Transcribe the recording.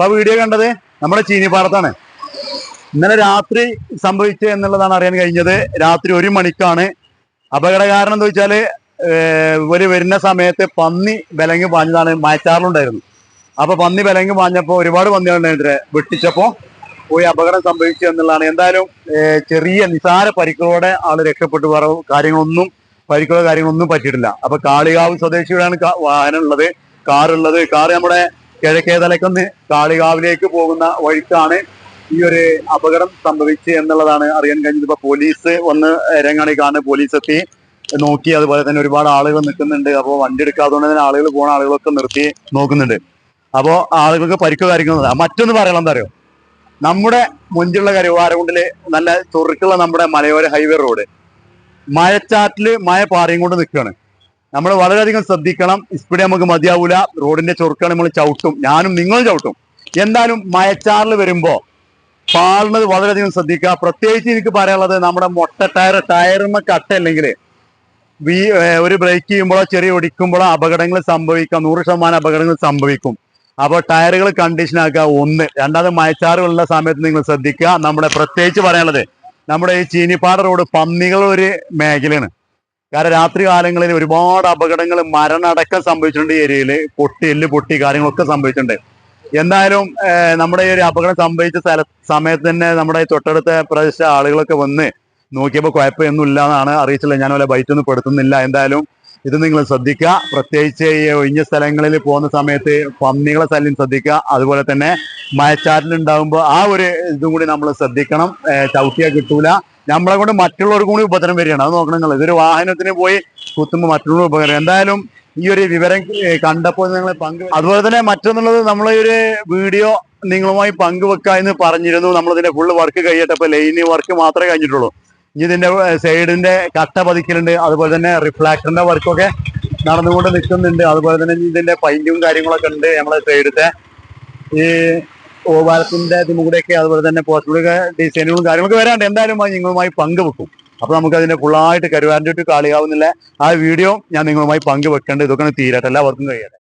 അപ്പൊ ആ വീഡിയോ കണ്ടത് നമ്മുടെ ചീനിപ്പാടത്താണ്. ഇന്നലെ രാത്രി സംഭവിച്ചത് എന്നുള്ളതാണ് അറിയാൻ കഴിഞ്ഞത്. രാത്രി ഒരു മണിക്കാണ്. അപകട കാരണം എന്താ വെച്ചാൽ ഒരു വരുന്ന സമയത്ത് പന്നി വിലങ്ങി പാഞ്ഞതാണ്. മയച്ചാറിലുണ്ടായിരുന്നു. അപ്പൊ പന്നി വിലങ്ങി പാഞ്ഞപ്പോ ഒരുപാട് പന്നികളുണ്ടായിരുന്നു വെട്ടിച്ചപ്പോ പോയി അപകടം സംഭവിച്ചു എന്നുള്ളതാണ്. എന്തായാലും ചെറിയ നിസാര പരിക്കുകളോടെ ആൾ രക്ഷപ്പെട്ടു. വേറെ കാര്യങ്ങളൊന്നും പരിക്കുകളോ കാര്യങ്ങളൊന്നും പറ്റിയിട്ടില്ല. അപ്പൊ കാളികാവ് സ്വദേശിയുടെയാണ് വാഹനമുള്ളത്. ഉള്ളത് കാർ നമ്മുടെ കിഴക്കേതലക്കൊന്ന് കാളികാവിലേക്ക് പോകുന്ന വഴിക്കാണ് ഈ ഒരു അപകടം സംഭവിച്ചത് എന്നുള്ളതാണ് അറിയാൻ കഴിഞ്ഞത്. ഇപ്പൊ പോലീസ് വന്ന് രംഗാണി കാണുന്നത്. പോലീസ് എത്തി. നോക്കി. അതുപോലെ തന്നെ ഒരുപാട് ആളുകൾ നിൽക്കുന്നുണ്ട്. അപ്പോൾ വണ്ടി എടുക്കാത്തതുകൊണ്ട് തന്നെ ആളുകൾ പോണ ആളുകളൊക്കെ നിർത്തി നോക്കുന്നുണ്ട്. അപ്പോൾ ആളുകൾക്ക് പരിക്കോ കാര്യങ്ങളൊന്നും മറ്റൊന്ന് പറയണം എന്താ അറിയോ? നമ്മുടെ മുഞ്ചുള്ള കരുവാരകുണ്ടിൽ നല്ല ചൊറുക്കുള്ള നമ്മുടെ മലയോര ഹൈവേ റോഡ്. മഴച്ചാറ്റിൽ മഴ പാറയും കൊണ്ട് നിൽക്കുകയാണ്. നമ്മൾ വളരെയധികം ശ്രദ്ധിക്കണം. സ്പീഡ് നമുക്ക് മതിയാവൂല. റോഡിന്റെ ചൊറുക്കാണ് നമ്മൾ ചവിട്ടും. ഞാനും നിങ്ങളും ചവിട്ടും. എന്തായാലും മയച്ചാറിൽ വരുമ്പോ പാളുന്നത് വളരെയധികം ശ്രദ്ധിക്കുക. പ്രത്യേകിച്ച് എനിക്ക് പറയാനുള്ളത് നമ്മുടെ മൊട്ട ടയർ ടയറുമ്മ കട്ട അല്ലെങ്കിൽ ഒരു ബ്രേക്ക് ചെയ്യുമ്പോഴോ ചെറിയ ഒടിക്കുമ്പോഴോ അപകടങ്ങൾ സംഭവിക്കാം. നൂറ് ശതമാനം അപകടങ്ങൾ സംഭവിക്കും. അപ്പോൾ ടയറുകൾ കണ്ടീഷൻ ആക്കുക ഒന്ന്. രണ്ടാമത് മയച്ചാറുകളുള്ള സമയത്ത് നിങ്ങൾ ശ്രദ്ധിക്കുക. നമ്മുടെ പ്രത്യേകിച്ച് പറയാനുള്ളത് നമ്മുടെ ഈ ചീനിപ്പാട റോഡ് പന്നികളുടെ ഒരു മേഖലയാണ്. കാരണം രാത്രി കാലങ്ങളിൽ ഒരുപാട് അപകടങ്ങൾ മരണടക്കം സംഭവിച്ചിട്ടുണ്ട് ഈ ഏരിയയിൽ പൊട്ടി എല്ല് പൊട്ടി കാര്യങ്ങളൊക്കെ സംഭവിച്ചിട്ടുണ്ട്. എന്തായാലും നമ്മുടെ ഈ ഒരു അപകടം സംഭവിച്ച സ്ഥല സമയത്ത് തന്നെ നമ്മുടെ തൊട്ടടുത്ത പ്രദേശ ആളുകളൊക്കെ വന്ന് നോക്കിയപ്പോൾ കുഴപ്പമൊന്നും ഇല്ല എന്നാണ് അറിയിച്ചില്ല. ഞാൻ വല്ല ബൈറ്റൊന്നും പെടുത്തുന്നില്ല. എന്തായാലും ഇത് നിങ്ങൾ ശ്രദ്ധിക്കുക. പ്രത്യേകിച്ച് ഈ ഒഴിഞ്ഞ സ്ഥലങ്ങളിൽ പോകുന്ന സമയത്ത് പന്നികളെ ശല്യം ശ്രദ്ധിക്കുക. അതുപോലെ തന്നെ മഴച്ചാറ്റിലുണ്ടാകുമ്പോൾ ആ ഒരു ഇതും കൂടി നമ്മൾ ശ്രദ്ധിക്കണം. ചവിട്ടിയാൽ കിട്ടൂല. നമ്മളെ കൊണ്ട് മറ്റുള്ളവർക്കും കൂടി ഉപദ്രവം വരികയാണ്. അത് നോക്കണം നിങ്ങൾ. ഇതൊരു വാഹനത്തിന് പോയി കുത്തുമ്പോൾ മറ്റുള്ളവർ ഉപകാരം എന്തായാലും ഈ ഒരു വിവരം കണ്ടപ്പോൾ നിങ്ങൾ പങ്ക് അതുപോലെ തന്നെ മറ്റൊന്നുള്ളത് നമ്മൾ ഈ ഒരു വീഡിയോ നിങ്ങളുമായി പങ്കുവെക്കുക എന്ന് പറഞ്ഞിരുന്നു. നമ്മളിതിന്റെ ഫുള്ള് വർക്ക് കഴിയട്ടെ ഇപ്പൊ ലൈന് വർക്ക് മാത്രമേ കഴിഞ്ഞിട്ടുള്ളൂ. ഇനി ഇതിന്റെ സൈഡിന്റെ കട്ട പതിക്കലുണ്ട്. അതുപോലെ തന്നെ റിഫ്ലാക്ടറിന്റെ വർക്കൊക്കെ നടന്നുകൊണ്ട് നിൽക്കുന്നുണ്ട്. അതുപോലെ തന്നെ ഇതിന്റെ പൈന്റും കാര്യങ്ങളൊക്കെ ഉണ്ട് നമ്മളെ സൈഡത്തെ ഈ ഓവാലത്തിന്റെ ഇതും കൂടെയൊക്കെ അതുപോലെ തന്നെ പോസ്റ്റുകളൊക്കെ ഡിസൈനുകളും കാര്യങ്ങളൊക്കെ വരാണ്ട് എന്തായാലും നിങ്ങളുമായി പങ്കുവെക്കും. അപ്പൊ നമുക്ക് അതിന്റെ ഫുള്ളായിട്ട് കരുവാന്റെ കാളിയാവുന്നില്ല. ആ വീഡിയോ ഞാൻ നിങ്ങളുമായി പങ്കുവെക്കേണ്ടത് ഇതൊക്കെ തീരട്ടെ എല്ലാവർക്കും കഴിയട്ടെ.